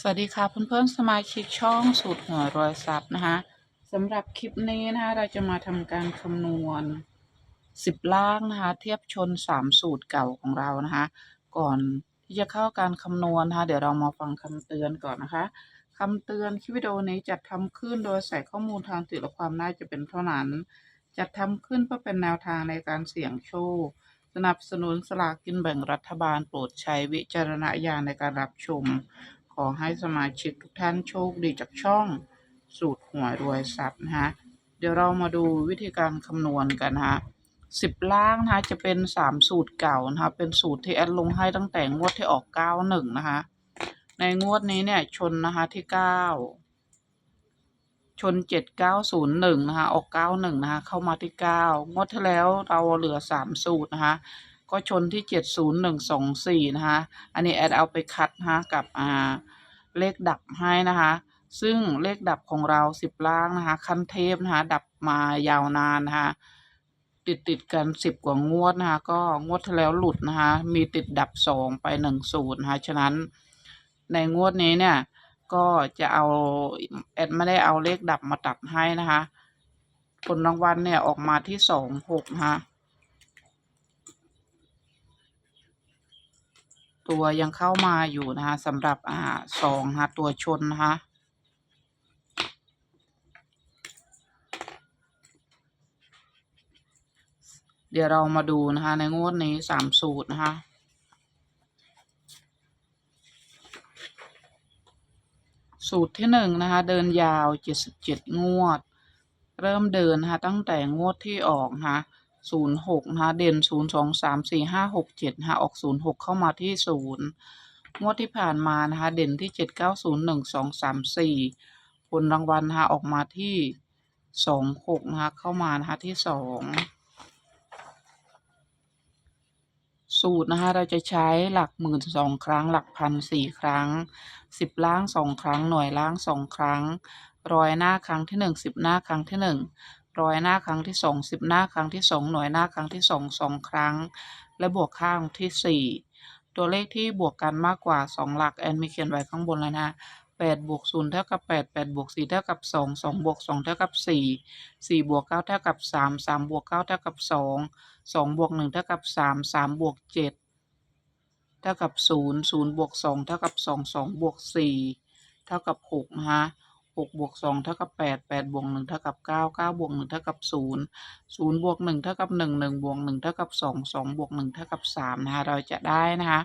สวัสดีค่ะเพื่อนๆสมาชิกช่องสูตรหัวรอยซับนะคะสำหรับคลิปนี้นะคะเราจะมาทำการคำนวณสิบล่างนะคะ เทียบชนสามสูตรเก่าของเรานะคะ ก่อนที่จะเข้าการคำนวณนะคะ เดี๋ยวเรามาฟังคำเตือนก่อนนะคะคำเตือนคลิปวิดีโอนี้จัดทำขึ้นโดยใส่ข้อมูลทางติดและความน่าจะเป็นเท่านั้น จัดทำขึ้นเพื่อเป็นแนวทางในการเสี่ยงโชคสนับสนุนสลากกินแบ่งรัฐบาลโปรดใช้วิจารณญาณในการรับชม ขอให้สมาชิกทุกท่านโชคดีจากช่องสูตรหวยรวยทรัพย์นะฮะเดี๋ยวเรามาดูวิธีการคำนวณกันนะฮะสิบล่างนะคะจะเป็นสามสูตรเก่านะคะเป็นสูตรที่แอดลงให้ตั้งแต่งวดที่ออกเก้าหนึ่งนะคะในงวดนี้เนี่ยชนนะคะที่เก้าชนเจ็ดเก้าศูนย์หนึ่งนะคะออกเก้าหนึ่งนะคะเข้ามาที่เก้างวดที่แล้วเราเหลือสามสูตรนะคะ ก็ชนที่เจ็ดศูนย์หนึ่งสองสี่นะคะ อันนี้แอดเอาไปคัดนะคะกับอ่าเลขดับให้นะคะ ซึ่งเลขดับของเราสิบล่างนะคะ ขั้นเทพนะคะ ดับมายาวนานนะคะ ติดติดกันสิบกว่างวดนะคะ ก็งวดที่แล้วหลุดนะคะ มีติดดับสองไปหนึ่งศูนย์นะคะ ฉะนั้นในงวดนี้เนี่ย ก็จะเอาแอดไม่ได้เอาเลขดับมาตัดให้นะคะ ผลรางวัลเนี่ยออกมาที่สองหกนะคะ ตัวยังเข้ามาอยู่นะคะสำหรับอ่าสองนะคะตัวชนนะคะเดี๋ยวเรามาดูนะคะ ในงวดนี้สามสูตรนะคะสูตรที่หนึ่งนะคะ เดินยาวเจ็ดสิบเจ็ดงวด เริ่มเดินนะคะตั้งแต่งวดที่ออกนะคะ ศูนย์หกนะคะเด่นศูนย์สองสามสี่ห้าหกเจ็ดนะออกศูนย์หกเข้ามาที่ศูนย์งวดที่ผ่านมานะคะเด่นที่เจ็ดเก้าศูนย์หนึ่งสองสามสี่ผลรางวัลนะคะออกมาที่สองหกนะคะเข้ามานะคะที่สองสูตรนะคะเราจะใช้หลักหมื่นสองครั้ง หลักพันสี่ครั้งสิบล่างสองครั้ง หน่วยล่างสองครั้งร้อยหน้าครั้งที่หนึ่งสิบหน้าครั้งที่หนึ่ง ร้อยหน้าครั้งที่สองสิบหน้าครั้งที่สองหน่วยหน้าครั้งที่สองสองครั้ง และบวกข้างที่สี่ตัวเลขที่บวกกันมากกว่าสองหลักแอนมีเขียนไว้ข้างบนแล้วนะแปดบวกศูนย์เท่ากับแปดแปดบวกสี่เท่ากับสองสองบวกสองเท่ากับสี่สี่บวกเก้าเท่ากับสามสามบวกเก้าเท่ากับสองสองบวกหนึ่งเท่ากับสามสามบวกเจ็ดเท่ากับศูนย์ศูนย์บวกสองเท่ากับสองสองบวกสี่เท่ากับหกนะฮะ หกบวกสองเท่ากับแปดแปดบวกหนึ่งเท่ากับเก้าเก้าบวกหนึ่งเท่ากับศูนย์ศูนย์บวกหนึ่งเท่ากับหนึ่งหนึ่งบวกหนึ่งเท่ากับสองสองบวกหนึ่งเท่ากับสามนะคะเราจะได้นะคะ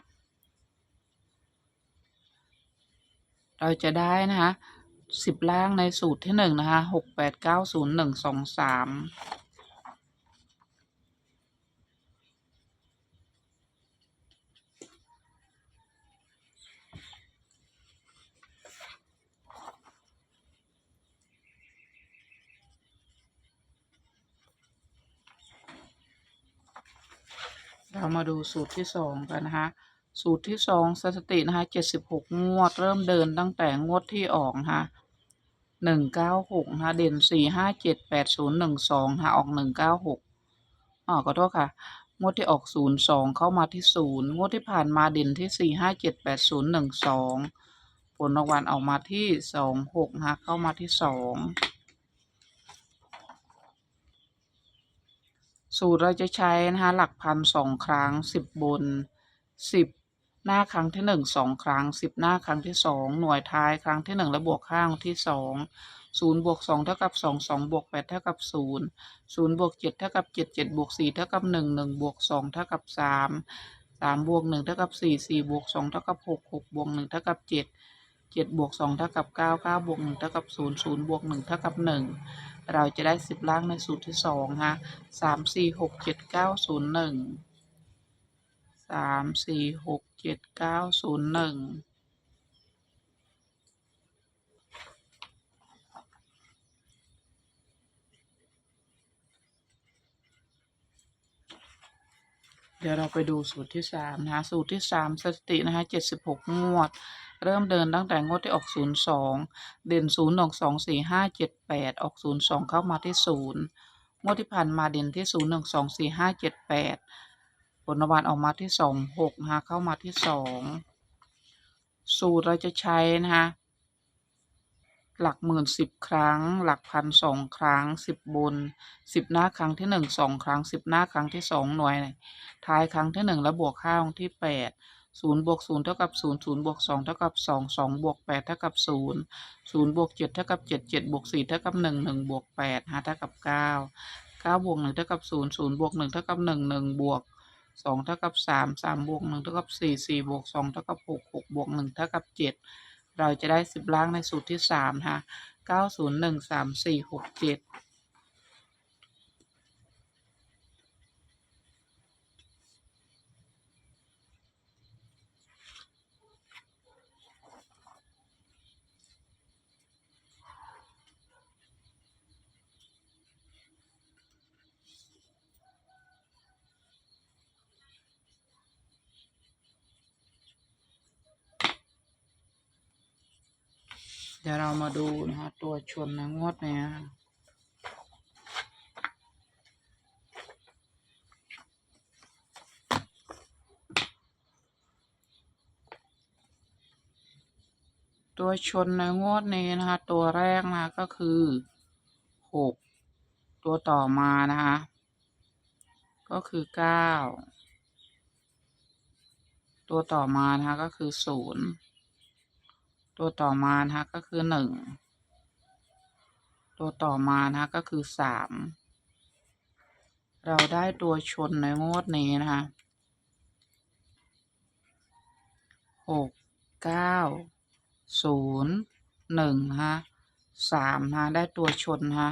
เราจะได้นะคะสิบล่างในสูตรที่หนึ่งนะคะหกแปดเก้าศูนย์หนึ่งสองสาม เรามาดูสูตรที่สองกันนะคะ สูตรที่สองสถิตินะคะเจ็ดสิบหกงวด เริ่มเดินตั้งแต่งวดที่ออกนะคะหนึ่งเก้าหกนะคะเด่นสี่ห้าเจ็ดแปดศูนย์หนึ่งสองค่ะออกหนึ่งเก้าหกอ๋อขอโทษค่ะ งวดที่ออกศูนย์สองเข้ามาที่ศูนย์งวดที่ผ่านมาเด่นที่สี่ห้าเจ็ดแปดศูนย์หนึ่งสองผลรางวัลออกมาที่สองหกนะคะเข้ามาที่สอง สูตรเราจะใช้นะคะหลักพันสองครั้งสิบบนสิบหน้าครั้งที่หนึ่งสองครั้งสิบหน้าครั้งที่สองหน่วยท้ายครั้งที่หนึ่งและบวกข้างที่สองศูนย์บวกสองเท่ากับสองสองบวกแปดเท่ากับศูนย์ศูนย์บวกเจ็ดเท่ากับเจ็ดเจ็ดบวกสี่เท่ากับหนึ่งหนึ่งบวกสองเท่ากับสามสามบวกหนึ่งเท่ากับสี่สี่บวกสองเท่ากับหกหกบวกหนึ่งเท่ากับเจ็ดเจ็ดบวกสองเท่ากับเก้าเก้าบวกหนึ่งเท่ากับศูนย์ศูนย์บวกหนึ่งเท่ากับหนึ่ง เราจะได้สิบล่างในสูตรที่สองฮะสามสี่หกเจ็ดเก้าศูนย์หนึ่งสามสี่หกเจ็ดเก้าศูนย์หนึ่งเดี๋ยวเราไปดูสูตรที่สามนะคะสูตรที่สามสถิตินะคะเจ็ดสิบหกงวด เริ่มเดินตั้งแต่งวดที่ออกศูนย์สองเด่นศูนย์ออกสองสี่ห้าเจ็ดแปดออกศูนย์สองเข้ามาที่ศูนย์งวดที่ผ่านมาเด่นที่ศูนย์หนึ่งสองสี่ห้าเจ็ดแปดผลรางวัลออกมาที่สองหกนะคะเข้ามาที่สองสูตรเราจะใช้นะคะหลักหมื่นสิบครั้ง หลักพันสองครั้งสิบบนสิบหน้าครั้งที่หนึ่งสองครั้งสิบหน้าครั้งที่สองหน่วย ท้ายครั้งที่หนึ่งแล้วบวกห้าครั้งที่แปด ศูนย์บวกศูนย์เท่ากับศูนย์ศูนย์บวกสองเท่ากับสองสองบวกแปดเท่ากับศูนย์ศูนย์บวกเจ็ดเท่ากับเจ็ดเจ็ดบวกสี่เท่ากับหนึ่งหนึ่งบวกแปดหาเท่ากับเก้าเก้าบวกหนึ่งเท่ากับศูนย์ศูนย์บวกหนึ่งเท่ากับหนึ่งหนึ่งบวกสองเท่ากับสามสามบวกหนึ่งเท่ากับสี่สี่บวกสองเท่ากับหกหกบวกหนึ่งเท่ากับเจ็ดเราจะได้สิบล่างในสูตรที่สามนะคะเก้าศูนย์หนึ่งสามสี่หกเจ็ด เดี๋ยวเรามาดูนะคะตัวชนนะงวดเนี้ยตัวชนในงวดนี้นะคะ ตัวแรกนะก็คือหกตัวต่อมานะคะ ก็คือเก้าตัวต่อมานะคะก็คือศูนย์ ตัวต่อมานะคะก็คือหนึ่ง ตัวต่อมานะคะก็คือสาม เราได้ตัวชนในงวดนี้นะคะหกเก้าศูนย์หนึ่งนะสามนะได้ตัวชนนะคะ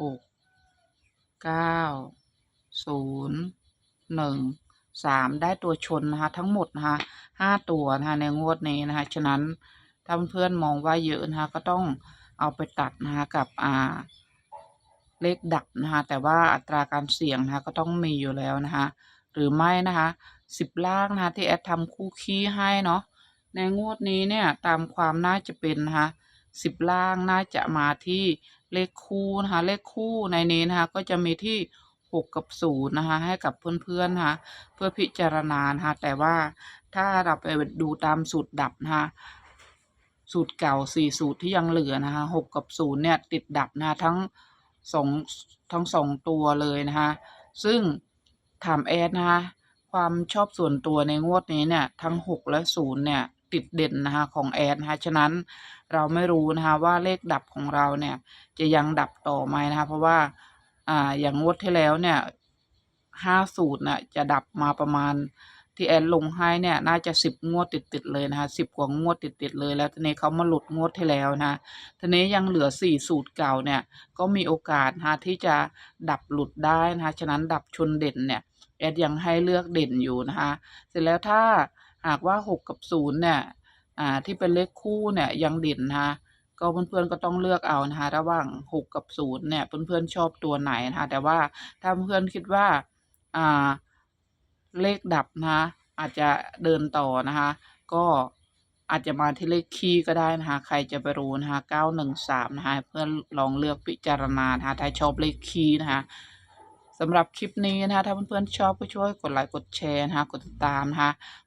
หก เก้าศูนย์หนึ่งสามได้ตัวชนนะคะทั้งหมดนะคะห้าตัวนะคะในงวดนี้นะคะฉะนั้นถ้าเพื่อนมองว่าเยอะนะคะก็ต้องเอาไปตัดนะคะกับอ่าเลขดับนะคะแต่ว่าอัตราการเสี่ยงนะคะก็ต้องมีอยู่แล้วนะคะหรือไม่นะคะสิบล่างนะคะที่แอดทำคู่คี้ให้เนาะในงวดนี้เนี่ยตามความน่าจะเป็นนะคะสิบล่างน่าจะมาที่ เลขคู่นะคะเลขคู่ในนี้นะคะก็จะมีที่หกกับศูนย์นะคะให้กับเพื่อนๆนะคะเพื่อพิจารณานะคะแต่ว่าถ้าเราไปดูตามสูตรดับนะคะสูตรเก่าสี่สูตรที่ยังเหลือนะคะหกกับศูนย์เนี่ยติดดับนะะทั้งสองทั้งสองตัวเลยนะคะซึ่งถามแอดนะคะความชอบส่วนตัวในงวดนี้เนี่ยทั้งหกและศูนย์เนี่ย ติดเด่นนะคะของแอดนะคะฉะนั้นเราไม่รู้นะคะว่าเลขดับของเราเนี่ยจะยังดับต่อไหมนะคะเพราะว่าอ่าอย่างงวดที่แล้วเนี่ยห้าสูตรน่ะจะดับมาประมาณที่แอนลงให้เนี่ยน่าจะสิบงวดติดๆเลยนะคะสิบกว่างวดติดๆเลยแล้วทีนี้เขามาหลุดงวดที่แล้วนะทีนี้ยังเหลือสี่สูตรเก่าเนี่ยก็มีโอกาสนะคะที่จะดับหลุดได้นะคะฉะนั้นดับชนเด่นเนี่ยแอดยังให้เลือกเด่นอยู่นะคะเสร็จแล้วถ้า หากว่าหกกับศูนย์เนี่ยอ่าที่เป็นเลขคู่เนี่ยยังเด่นนะคะก็เพื่อนๆก็ต้องเลือกเอานะคะระหว่างหกกับศูนย์เนี่ยเพื่อนๆชอบตัวไหนนะคะแต่ว่าถ้าเพื่อนคิดว่าอ่าเลขดับนะคะอาจจะเดินต่อนะคะก็อาจจะมาที่เลขคีก็ได้นะคะ ใครจะไปรู้นะคะเก้าหนึ่งสามนะคะ เพื่อนลองเลือกพิจารณานะคะ ถ้าชอบเลขคีนะคะสำหรับคลิปนี้นะคะ ถ้าเพื่อนๆชอบก็ช่วยกดไลค์ กดแชร์นะคะ กดติดตามนะคะ